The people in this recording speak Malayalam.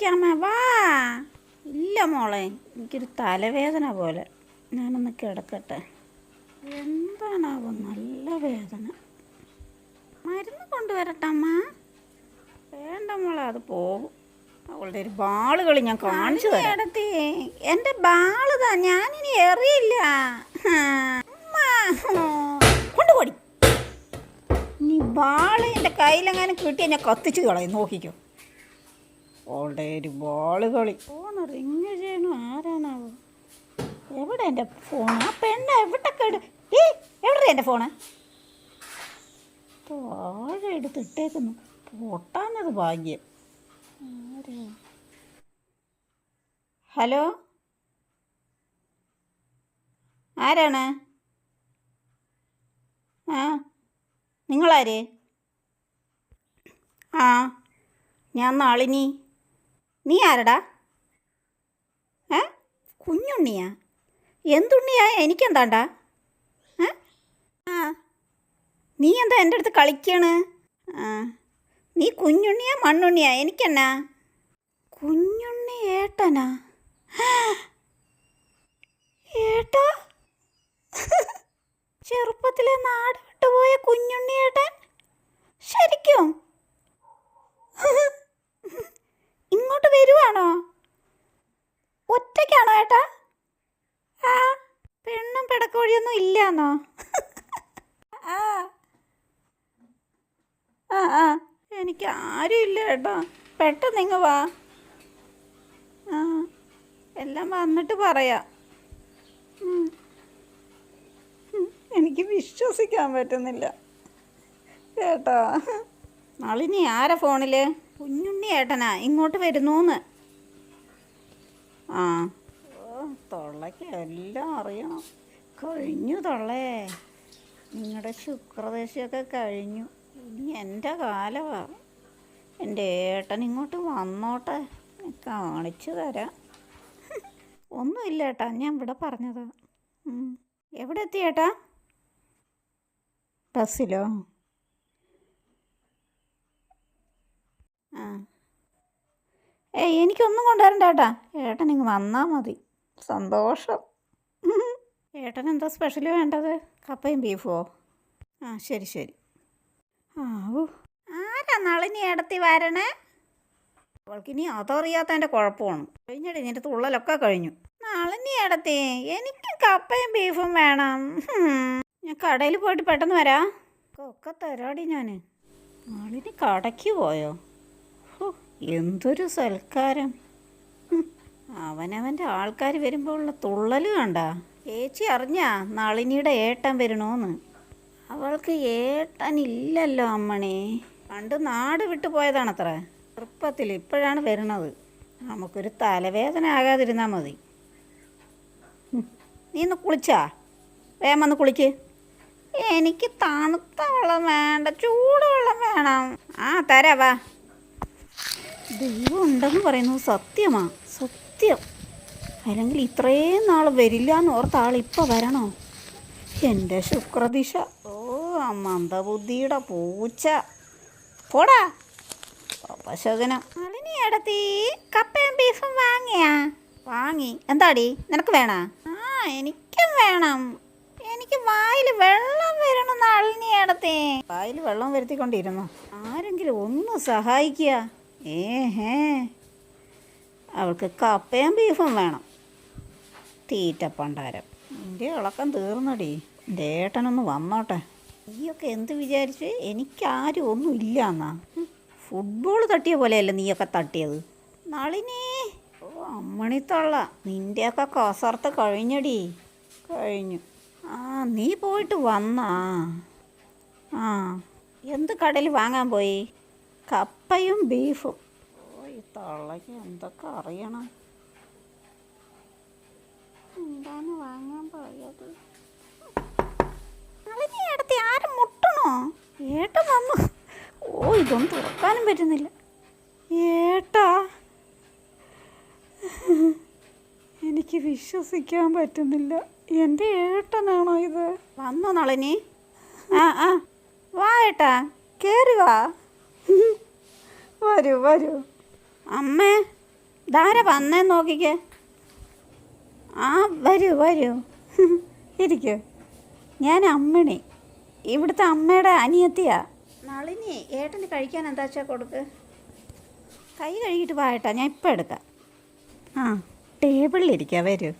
കളിക്കാമേ വാ. ഇല്ല മോളെ എനിക്കൊരു തലവേദന പോലെ. ഞാനൊന്ന് കിടക്കട്ടെ. എന്താണാവോ നല്ല വേദന. മരുന്ന് കൊണ്ടുവരട്ടമ്മ. വേണ്ട മോളെ അത് പോകും. അവളുടെ ഒരു ബാൾ കളി ഞാൻ കാണിച്ചു നടത്തി. എന്റെ ബാൾ താ ഞാനിനി എറിയില്ല. കൊണ്ടുപോടി നീ ബാൾ എന്റെ കയ്യിലെങ്ങാനും കിട്ടിയാൽ ഞാൻ കത്തിച്ചു കളയും നോക്കിക്കോ. അവളുടെ ഒരു ബോൾ കളി. ഫോൺ റിങ് ചെയ്യണു. ആരാണാവോ? എവിടെ എന്റെ ഫോൺ ആ പെണ്ണ എവിടെ കേട്? ഏ എവിടെ എന്റെ ഫോണ് താഴെ എടുത്തിട്ടേക്കുന്നു പൊട്ടാന്നത് ഭാഗ്യം. ഹലോ? ആരാണ്? ആ നിങ്ങളാര്? ആ ഞാൻ നാളിനി നീ ആരടാ? ഏ? കുഞ്ഞുണ്ണിയാ? എന്തുണ്ണിയാ? എനിക്കെന്താണ്ടാ? ഏ? ആ. നീ എന്താ എന്റെ അടുത്ത് കളിക്കാണ്? ആ. നീ കുഞ്ഞുണ്ണിയാ മണ്ണുണ്ണിയാ? എനിക്കെന്നാ? കുഞ്ഞുണ്ണി ഏട്ടനാ? ഏട്ടാ? ചെറുപ്പത്തിലെ നാട് വിട്ടുപോയ കുഞ്ഞുണ്ണി ഏട്ടൻ ശരിക്കും ഇങ്ങോട്ട് വരുവാണോ ഒറ്റയ്ക്കാണോ ഏട്ടാ ആ പിടക്കോഴിയൊന്നും ഇല്ലാന്നോ? ആ. ആ ആ. എനിക്ക് ആരും ഇല്ല കേട്ടോ. പെട്ടെന്ന് ഇങ്ങ് വാ. ആ. എല്ലാം വന്നിട്ട് പറയാം. എനിക്ക് വിശ്വസിക്കാൻ പറ്റുന്നില്ല. കേട്ടോ. നളിനി ആരാ ഫോണിൽ? കുഞ്ഞുണ്ണി ഏട്ടനാ ഇങ്ങോട്ട് വരുന്നൂന്ന്. ആ. തൊള്ളയ്ക്ക് എല്ലാം അറിയണം. കഴിഞ്ഞു തള്ളേ. നിങ്ങളുടെ ശുക്രദേശിയൊക്കെ കഴിഞ്ഞു. ഇനി എന്റെ കാലമാ എന്റെ ഏട്ടൻ ഇങ്ങോട്ട് വന്നോട്ടെ. കാണിച്ചു തരാം. ഒന്നുമില്ല ഏട്ടാ ഞാൻ ഇവിടെ പറഞ്ഞതാ. എവിടെ എത്തി ഏട്ടാ? ബസ്സിലോ? ആ. ഏയ് എനിക്കൊന്നും കൊണ്ടുവരണ്ട ഏട്ടാ ഏട്ടൻ ഇങ്ങ് വന്നാൽ മതി. സന്തോഷം. ഏട്ടൻ എന്താ സ്പെഷ്യൽ വേണ്ടത്? കപ്പയും ബീഫോ ആ ശരി ശരി. ആ ഓ ആരാ നളിനി ഇടത്തി വരണേ? അവൾക്കിനി അതറിയാത്തതിന്റെ കുഴപ്പമാണ്. കഴിഞ്ഞടി നിന്റെ തുള്ളലൊക്കെ കഴിഞ്ഞു. നളിനി ഇടത്തി എനിക്ക് കപ്പയും ബീഫും വേണം. ഞാൻ കടയിൽ പോയിട്ട് പെട്ടെന്ന് വരാം. ഒക്കെ തരാടി ഞാൻ നളിനി കടയ്ക്ക് പോയോ? എന്തൊരു സൽക്കാരം. അവനവന്റെ ആൾക്കാർ വരുമ്പോൾ ഉള്ള തുള്ളൽ കണ്ട. ചേച്ചി അറിഞ്ഞാ നളിനിയുടെ ഏട്ടൻ വരണോന്ന്? അവൾക്ക് ഏട്ടനില്ലല്ലോ അമ്മണി. പണ്ട് നാട് വിട്ടു പോയതാണത്ര. ചെറുപ്പത്തിൽ ഇപ്പോഴാണ് വരണത്. നമുക്കൊരു തലവേദന ആകാതിരുന്നാൽ മതി. നീ ഒന്ന് കുളിച്ചാ? വേഗം വന്ന് കുളിക്ക്. എനിക്ക് തണുത്ത വെള്ളം വേണ്ട ചൂടുവെള്ളം വേണം. ആ തരാ വാ. ദൈവം ഉണ്ടെന്ന് പറയുന്നത് സത്യമാ. സത്യം. അല്ലെങ്കിൽ ഇത്രയും നാൾ വരില്ല എന്ന് ഓർത്ത ആൾ ഇപ്പം വരണോ? എന്റെ ശുക്രദിശ. ഓ മന്ദബുദ്ധിയുടെ പൂച്ച. പോടാ. അപശകനം. അളിനി എടത്തി കപ്പയും ബീഫും വാങ്ങിയാ? വാങ്ങി. എന്താടി? നിനക്ക് വേണ? ആ എനിക്കും വേണം. എനിക്ക് വായിൽ വെള്ളം വരണം അളിനി എടത്തി. വായിൽ വെള്ളം വരുത്തിക്കൊണ്ടിരുന്നു. ആരെങ്കിലും ഒന്ന് സഹായിക്കുക ഏഹേ അവൾക്ക് കപ്പയും ബീഫും വേണം. തീറ്റപ്പണ്ടാരം എന്റെ ഇളക്കം തീർന്നടി. എന്റെ ഏട്ടനൊന്ന് വന്നോട്ടെ. നീയൊക്കെ എന്ത് വിചാരിച്ച്? എനിക്കാരും ഒന്നും ഇല്ല എന്നാ ഫുട്ബോൾ തട്ടിയ പോലെയല്ലേ നീയൊക്കെ തട്ടിയത്? നളിനി ഓ അമ്മണിത്തള്ള നിന്റെയൊക്കെ കസർത്ത് കഴിഞ്ഞടി. കഴിഞ്ഞു. ആ നീ പോയിട്ട് വന്നാ. ആ എന്ത് കടയിൽ വാങ്ങാൻ പോയി? കപ്പയും ബീഫും. ഓ ഈ തള്ളയ്ക്ക് എന്തൊക്കെ അറിയണം. എന്താണ് വാങ്ങാൻ പോയത്. നളിനി അടുത്ത് ആരും മുട്ടണോ? ഏട്ടൻ വന്നു. ഓ ഇതൊന്നും തുറക്കാനും പറ്റുന്നില്ല. ഏട്ടാ. എനിക്ക് വിശ്വസിക്കാൻ പറ്റുന്നില്ല. എന്റെ ഏട്ടനാണോ ഇത്? വന്നോ നളിനി. ആ ആ. വാ ഏട്ടാ. കയറി വാ. വരൂ വരൂ. അമ്മേ ധാര വന്നേ നോക്കിക്കേ. ആ വരൂ വരൂ. ഇരിക്കൂ. ഞാൻ അമ്മണി. ഇവിടുത്തെ അമ്മയുടെ അനിയത്തിയാ. നളിനി ഏട്ടന് കഴിക്കാൻ എന്താ വെച്ചാൽ കൊടുക്ക്? കൈ കഴുകിയിട്ട് വായട്ടാ ഞാൻ ഇപ്പം എടുക്കാം. ആ ടേബിളിലിരിക്കാം വരൂ.